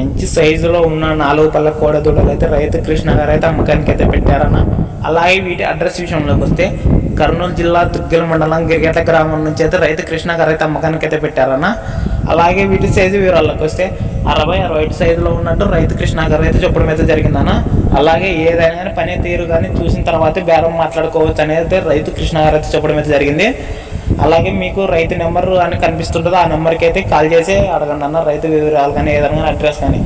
మంచి సైజులో ఉన్న నాలుగు పళ్ళ కోడదూడలు అయితే రైతు కృష్ణ గారు అయితే అమ్మకానికి అయితే పెట్టారన్న అలాగే వీటి అడ్రస్ విషయంలోకి వస్తే కర్నూలు జిల్లా దుగ్గల మండలం గిరిగెట్ల గ్రామం నుంచి అయితే రైతు కృష్ణ గారు అయితే అమ్మకానికి అయితే పెట్టారన్న. అలాగే వీటి సైజు వివరాలకు వస్తే అరవై అరవై ఐదు సైజులో ఉన్నట్టు రైతు కృష్ణ గారు అయితే చెప్పడం అయితే జరిగిందన్న. అలాగే ఏదైనా కానీ పని తీరు కానీ చూసిన తర్వాత బేరం మాట్లాడుకోవచ్చు అనేది అయితే రైతు కృష్ణ గారు అయితే చెప్పడం అయితే జరిగింది. అలాగే మీకు రైతు నెంబర్ అని కనిపిస్తుంటుందో ఆ నెంబర్కి అయితే కాల్ చేసి అడగండి అన్న రైతు వివరాలు కానీ ఏదైనా అడ్రస్ కానీ.